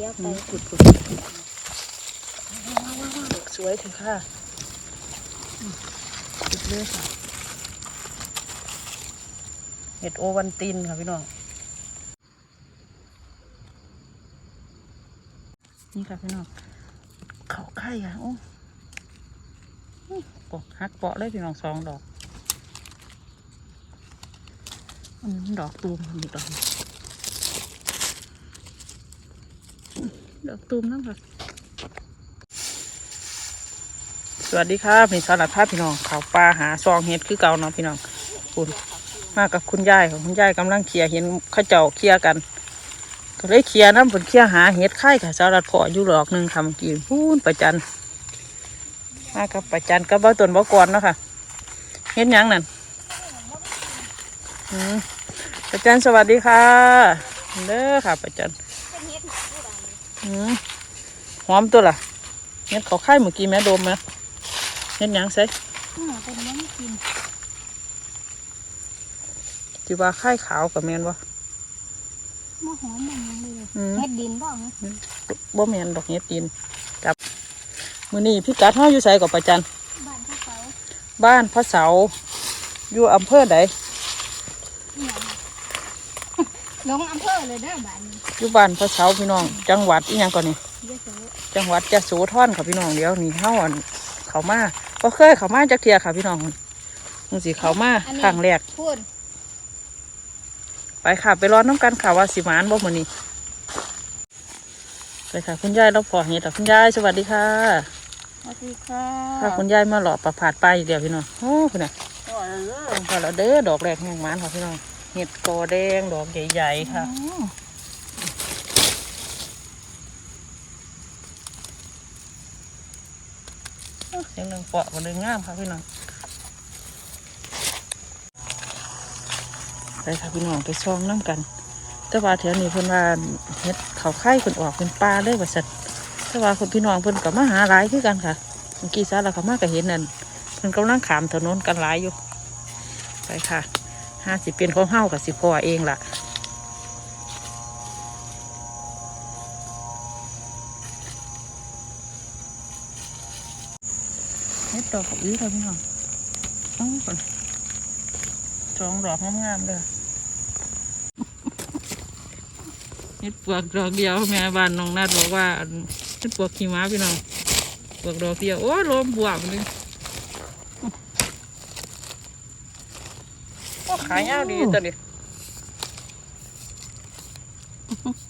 เดี๋ยวไปกุดขุดสวยถึงค่ะอืมขุดเลยค่ะเห็ดโอวันตินค่ะพี่น้อง นี่ค่ะพี่น้อง เขาไข่ค่ะโอ้อื้อปอกหักเปาะเลยพี่น้องสองดอกอืมดอกตูมอีกดอกหนึ่งอื้อ ดอกตูมนั่นค่ะ สวัสดีครับนี่สำหรับภาพพี่น้องเขาปลาหาซองเห็ดคือเก่าเนาะพี่น้องคุณมากับคุณยายของคุณยายกำลังเคลียร์เห็นข้าเจ้าเคลียร์กัน ก็เลยเคลียร์น้ำผลเคลียร์หาเห็ดไข่ค่ะสำหรับพออยู่ดอกหนึ่งทำกินพูนประจันมากับประจันกับเบ้าตนเบ้ากรเนาะค่ะเห็ดยังนั่นประจันสวัสดีค่ะเด้อค่ะประจัน หอมตัวล่ะเห็ดเขาไข่เมื่อกี้แม่ดมไหมเห็ดหยังใส่อืมเป็นยังกินที่ว่าไข่ขาวกับแมนวะมะหอมมันยังเลยอืมเฮ็ดดินบ้างบ่แมนดอกเห็ดดินจับมือนี้พี่กัดห้าอยู่ใส่กับประจันบ้านเขาเขาบ้านพระเสาอยู่อำเภอใดเนี่ย ลงอำเภอเลยเด้อบ้านนี้อยู่บ้านพระเสาพี่น้อง จังหวัดอีหยังก่อนนี่เยอะสุดจังหวัดจะโสธรค่ะพี่น้องเดี๋ยวนี่เฮาอันเขามาก็เคยเขามาจากเทียค่ะพี่น้องมึงสิเขามาครั้งแรกพูดไปค่ะ ไปร้อนน้ำกันค่ะว่าสิหมานบ่มื้อนี้ไปค่ะ คุณยายเราพอเห็ดอะคุณยายสวัสดีค่ะสวัสดีค่ะค่ะคุณยายมาหล่อประผาดไปอีกเดียวพี่น้องโอ้คุณน่ะพอแล้วเด้อดอกแรกแห่งหมานค่ะพี่น้อง เห็ดกอแดงดอกใหญ่ๆค่ะเสียงหนึ่งเปาะมันดึงงามค่ะพี่น้องไปค่ะพี่น้องไปช่องน้ำกัน แต่ว่าแถวนี้เพิ่นว่าเฮ็ดเขาไข่เพิ่นออกเป็นปลาเลยว่าสัตว์แต่ว่าคนพี่น้องเพิ่นก็มาหาหลายคือกันค่ะเมื่อกี้ซาเราก็มาก็เห็นนั่นเพิ่นกำลังขามถนนกันหลายอยู่ ไปค่ะ ห้าสิเป็นของเฮากับสิพ่อเองล่ะเฮ็ดดอกอื้อค่ะพี่น้องเอ้าก่อนสองดอกงามๆเลยเฮ็ดปวกดอกเดียวแม่บ้านน้องนาดบอกว่าอันเฮ็ดปวกขี้ม้าพี่น้องปวกดอกเดียวโอ้ยลมบวบเลยโอ้ ขายยาวดีตัวนี้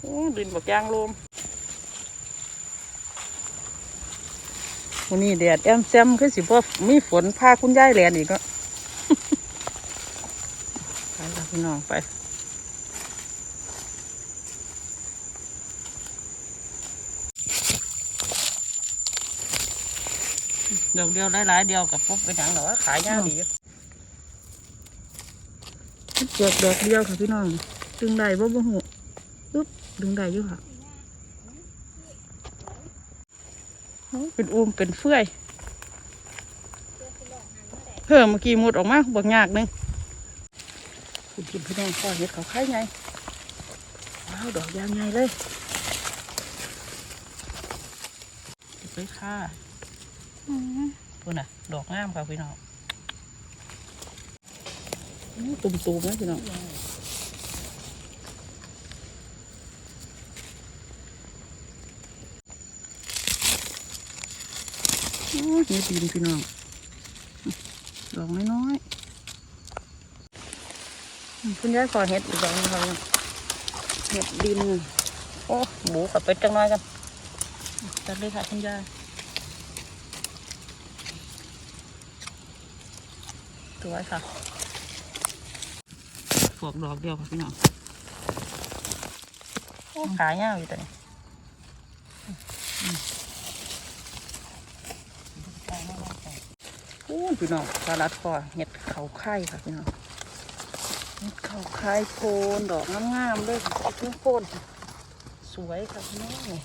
โอ้ดินบักยางลมวันนี้แดดแอมแซมคือสิบ่มีฝนพาคุณยายแลนอีกก็ไปค่ะพี่น้องไปเดียวเดียวหลายๆเดียวกับปุ๊บไปหนังหรอว่าขายยากดี อยู่เปลือกดอกเดียวค่ะพี่น้อง ดึงได้บ่บ่หูปึ๊บดึงได้อยู่ค่ะโอ้เป็นอูมเป็นเฟื่อยเพิ่มเมื่อกี้มุดออกมาบักยากหนึงคุณกินพี่น้องพ่อเห็ดเขาไข่ไงว้าวดอกยางไงเลยเก็บไปค่ะอืมพูดน่ะ ดอกงามค่ะพี่น้องอื้อ ตุ่มๆนะพี่น้องโอ้ยเห็ดดินพี่น้องดอกน้อยๆคุณยายขอเห็ดอีกดอกหนึงค่ะเห็ดดิน โอ้หมูกับเป็ดจังน้อยกันจัดเลยค่ะคุณยายสวค่ะ พวกดอกเดียวค่ะพี่น้องโอ้ขายยาวอยู่ตัวนี้โอ้พี่น้องสลัดคอเห็ดเขาไข่ค่ะพี่น้องเห็ดเขาไข่โคนดอกงามๆเลยค่ะเพื่อนโคนสวยค่ะพี่น้อง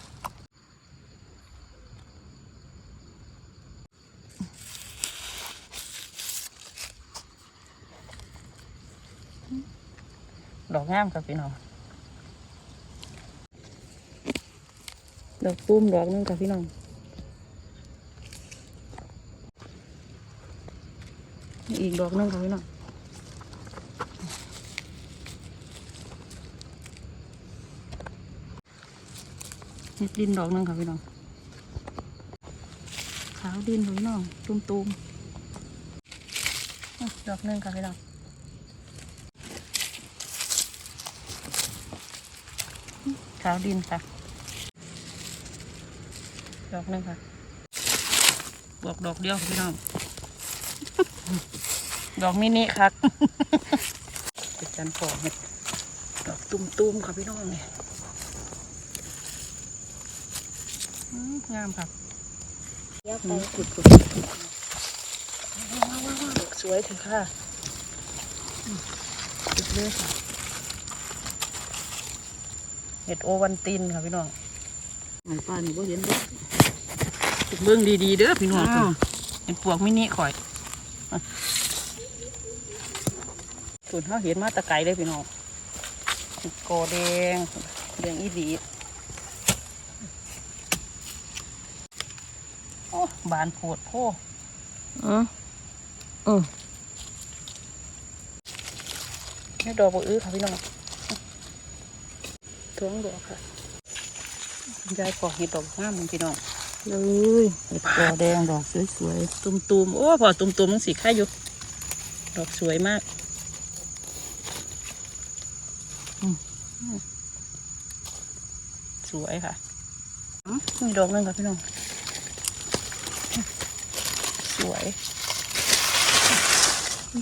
ดอกงามค่ะพี่น้อง ดอกตุ้มดอกหนึงค่ะพี่น้องนี่อีกดอกหนึงค่ะพี่น้องเห็ดดินดอกหนึงค่ะพี่น้อง ขาวดินค่ะพี่น้อง ตุ้มตุ้มๆอะดอกหนึงค่ะพี่น้อง ขาวดินค่ะ ดอกหนึงค่ะบวกดอกเดียวค่ะพี่น้อง ดอกมินิครับเป็นจันปอกเห็ดดอกตุ้มๆค่ะพี่น้องเนี่ยอืมงามครับเดี๋ยวไปอืมขุดขุดว้าวว้าวว้าวดอกสวยเถอะค่ะอืมขุดเลยค่ะ เห็ดโอวันตินค่ะพี่น้องไอ้ป้านี่บ่เห็นเด้อเบิ่งดีๆเด้อพี่น้องอ้าวเห็นปวกมินิข่อยส่วนเขาเห็นมาแตะไกลเลยพี่น้องกอแดงแดงอีดีโอ้บานโพดโพอืออือนี่ดอกบัวอื้อค่ะพี่น้อง ท้วงดอกค่ะยายปอกเห็ดดอกงามพี่น้องเลยเห็ดกอแดงดอกสวยๆตุ่มๆโอ้พอตุ่มๆมันสีค่าอยู่ดอกสวยมากสวยค่ะอืมมีดอกนึงค่ะพี่น้องสวย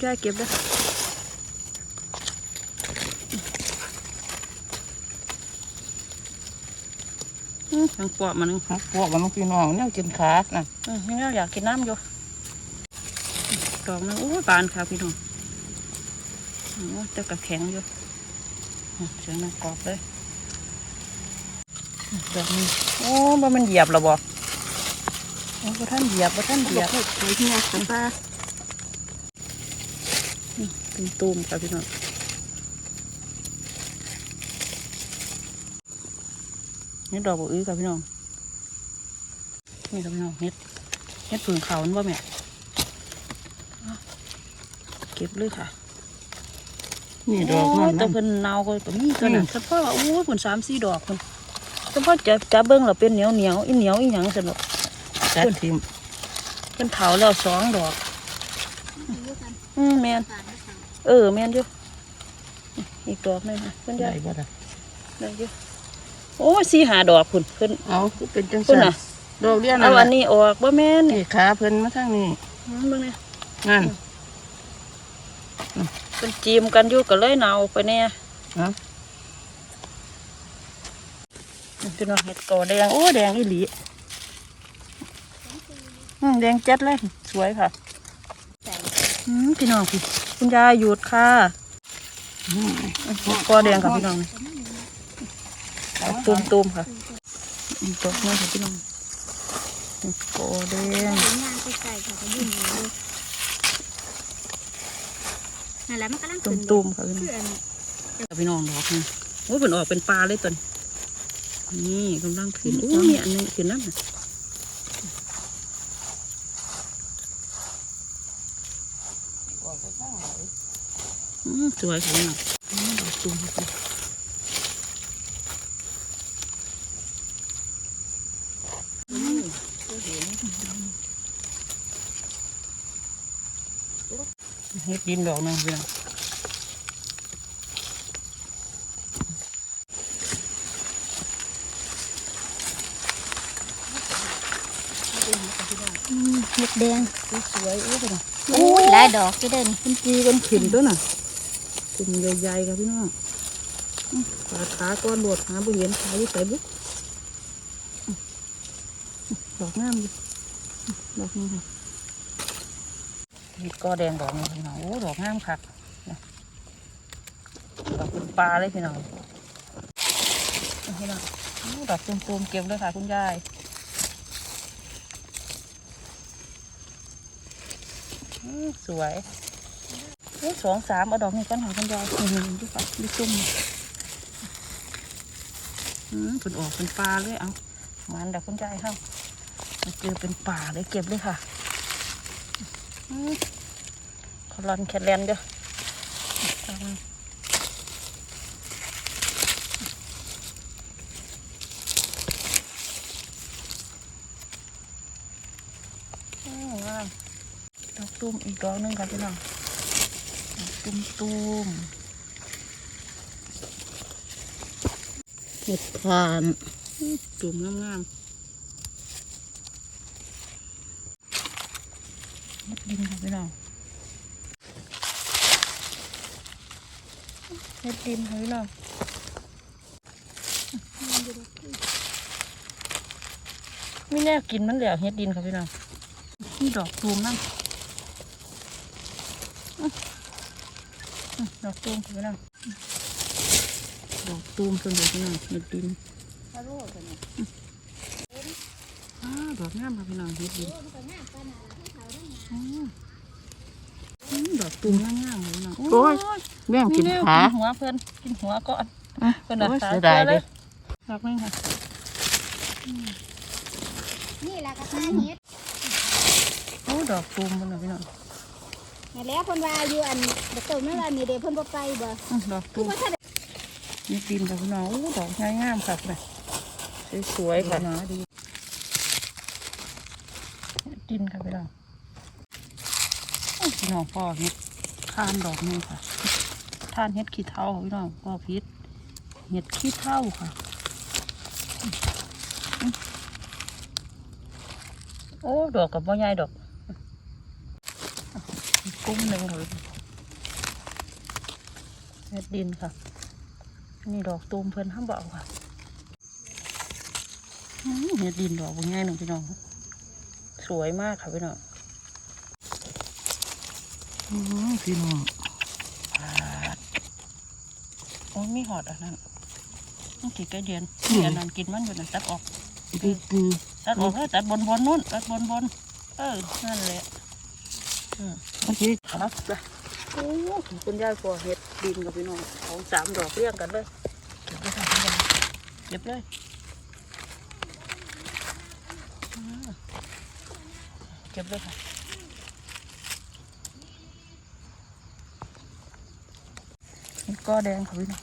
ยายเก็บได้ออื มทางปอบมันนึงๆฮักพวกมันพี่น้องเนี่ยกินขาดนะอืมยังอยากกินน้ำอยู่ดอกนึงโอ้ยบานค่ะพี่น้องโอ้ยแต่กระแข็งอยู่อืมเสียงนักกรอบเลยอืมดอกนี้โอ้บ่มันเหยียบหรอบ่โอ้บ่ท่านเหยียบบ่ท่านเหยียบสวยที่นี่ค่ะป้าเป็นตูมค่ะพี่น้อง นี่ดอกบัวอื้อค่ะพี่น้อง นี่ค่ะพี่น้องเฮ็ดเฮ็ดผึ่งเขานั่นว่าแม่อะเก็บเลยค่ะ นี่ดอกนั่นโยแต่นะเพิ่นเนาก็ก็มีตัวนั้นอืมเฉพาะว่าโอ้ยเพิ่นสามสี่ดอกเพิ่นเฉพาะจะจะเบิ่งแล้วเป็นเหนียวเหนียวอีเหนียวอีหยังสนุกจัดทิมเพิ่นเผาแล้วสองดอก อืมแม่นเออแม่นอยู่อีกดอกหนึงค่ะเพิ่นได้ได้บ่ล่ะได้อยู่ โอ้ยสี่หาดอกพุ่นเพิ่นเอาคือเป็นจังเพิ่นซั่นน่ะดอกเดียวเอานั่นอัล่ะนนี้ออกบ่แม่นนี่นี่ขาเพิ่นมาทางนี้อืมเบิ่งนี่นั่นเพิ่นจีมกันอยู่ก็เลยเนาไปแน่เอาพี่น้องเห็ดกอแดงโอ้แดงอีหลีอืมแดงเจ็ดเลยสวยค่ะอืมพี่น้องพี่คุณยายหยุดค่ะอืมเห็ดกอแดงค่ะพี่น้อง ตุ่มตุมๆค่ะอีกดอกหนึงค่ะพี่น้องเห็ดกอแดงงานใกล้ๆค่ะก็ยุ่งอยู่เลยนั่นแหละมันกำลังตุ่ขึ้มนตุมๆค่ะพี่น้องคืออันค่ะพี่น้องดอกนึงโอ้ยเป็นออกเป็นปลาเลยตวนนี่กำลังขึ้นโอ้ยมีอันหนึงขึ้นนั่นน่ะอืมสวยค่ะพี่น้องอืมดอกตุ่มค่ะ เฮ็ดดินดอกหนึงพี่น้องอืมเล็กแดงสวยๆโอ้ยพี่น้องโอ้ยหลายดอกจะเดินมันจีกันขึ้นด้วยน่ะขึ้นใหญ่ๆครับพี่น้องอื้อขาขาก้อนโดดหาบ่เห็นขาอยู่ใส่บุ๊กอื้อดอกงามอยู่อื้อดอกนี้ค่ะ เห็ดกอแดงดอกนี้พี่น้องโอ้ดอกงามคักนะดอกเป็นปลาเลยพี่น้องพี่น้องดอกตูมๆเก็บเลยค่ะคุณยายสวยเอ้ยสองสามเอาดอกนี้ก้อนหากันยายนี่นี่ดูค่ะดูซุ่มอืมผลออกเป็นปลาเลยเอามันดักคุณยายครับมาเจอเป็นป่าเลยเก็บเลยค่ะ ขอรอนแคทแลนเด้อเอามาอืมงามดอกตุ้มอีกดอกหนึงค่ะพี่น้องดอกตุ้มตุ้มเห็ดขานตุ่มงามๆ เห็ดดินค่ะพี่น้องเห็ดดินค่ะพี่น้องไม่แน่กินมันแล้วเห็ดดินค่ะพี่น้องนี่ดอกตูมนั่นอื้ออื้อดอกตูมค่ะพี่น้องดอกตูมส่วนเดียวพี่น้องเห็ดดินฮัลโหลตัวนี้อ้าดอกงามค่ะพี่น้องเห็ดดิน ดอกตูมงามๆเลยพี่น้องโอ้ยแม่งกินเร็วขากินหัวเพื่อนกินหัวก่อนอะเพื่อนเอาโอ้ยขาเสียเจดายอเลเลยยดอกนึงค่ะนี่ล่ะก็ตาเฮ็ดโอ้ดอกตูมมันนะพี่น้องนั่นแหล้วเพิ่นว่าอยู่อันบ่ต้นนั่นล่ะนี่เด้เพิ่นบ่ไปบ่อืมดอกตูมว่าถ้านี่ดินค่ะพี่น้องโอ้ดอกงามงามๆค่ะเลยสวยๆค่ะหนาดีดินค่ะพี่น้องโอ้ พี่น้องพ่อเฮ็ดทานดอกนึงค่ะทานเฮ็ดขี้เท่าพี่น้องพ่อพิษเฮ็ดขี้เท่าค่ะ โอ้ดอกกับบ่ใหญ่ดอกอีกกุ้งหนึ่งค่ะเฮ็ดดินค่ะ นี่ดอกตูมเพิ่นห้ามเบาค่ะอืมเฮ็ดดินดอกบ่ใหญ่หนึ่งพี่น้อง สวยมากค่ะพี่น้อง พี่น้องโอ้ยมีหอดอันนั้นต้องขีดใกล้เดือนนี่อันนั้นกินมันอยู่นั่นตัดออกดีดีตัดออกเลยตัดบนบนนู้นตัดบนบนเออนั่นแหละอืมโอเคครับจ้ะโอ้คุณยายกลัวเห็ดดินกับพี่น้องสองสามดอกเรียงกันเลยเก็บเลยค่ะคุณยายเก็บเลยอ่าเก็บเลยค่ะ ก็แดงค่ะพี่น้อง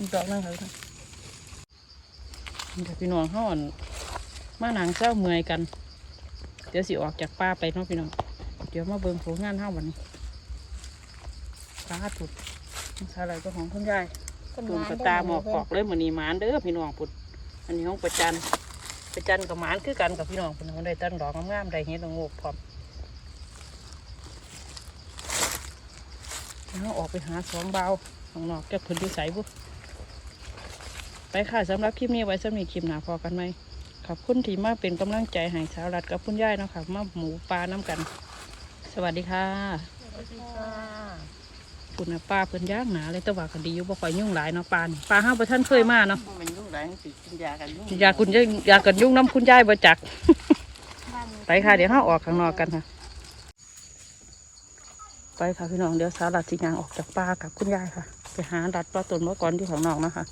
อีกดอกหนึงค่ะพี่น้องนี่ค่ะพี่น้องเขาอ่อนมาหนังเศร้าเมื่อยกัน เดี๋ยวสิออกจากป่าไปเนาะพี่น้อง เดี๋ยวมาเบิ่งผลงานเฮาวันนี้ปลาถุดอะไรก็ของคุณยายตุ่มกระตาหมอกกอกเลยมือนี้หมานเด้อพี่น้องปุด อันนี้ของประจันประจันกับหมานคือกันกับพี่น้องพุ่นเขาได้ตั้งดอกงามๆได้เห็ดละโงกพร้อม แล้วออกไปหาสองเบาวข้างนอกแก้พื้นที่ใสบุไปค่ะสำหรับคลิปนี้ไว้สำหรับคลิปหนาพอกันไหมขอบคุณที่มาเป็นกำลังใจให้สาวรัดกับคุณยายเนาะค่ะมาหมูปลาน้ำกัน สวัสดีค่ะคุณนะป้าเพิ่นย่างหนาเลยแต่ว่าก็ดีอยู่บ่ค่อยยุ่งหลายเนาะปลานี่ปลาห้าประท่านเคยมาเนาะมันยุ่งหลายสิกินยากันยุ่งอยากคุณยายอยากกันยุ่งน้ำคุณยายบ่จักไปค่ะเดี๋ยวห้าออกข้างนอกกันค่ะ ไปค่ะพี่น้องเดี๋ยวสาวรัดสิยางออกจากป่ากับคุณยายค่ะ ไปหาดัดปลาตนเมื่อก่อนที่ของน้องนะคะ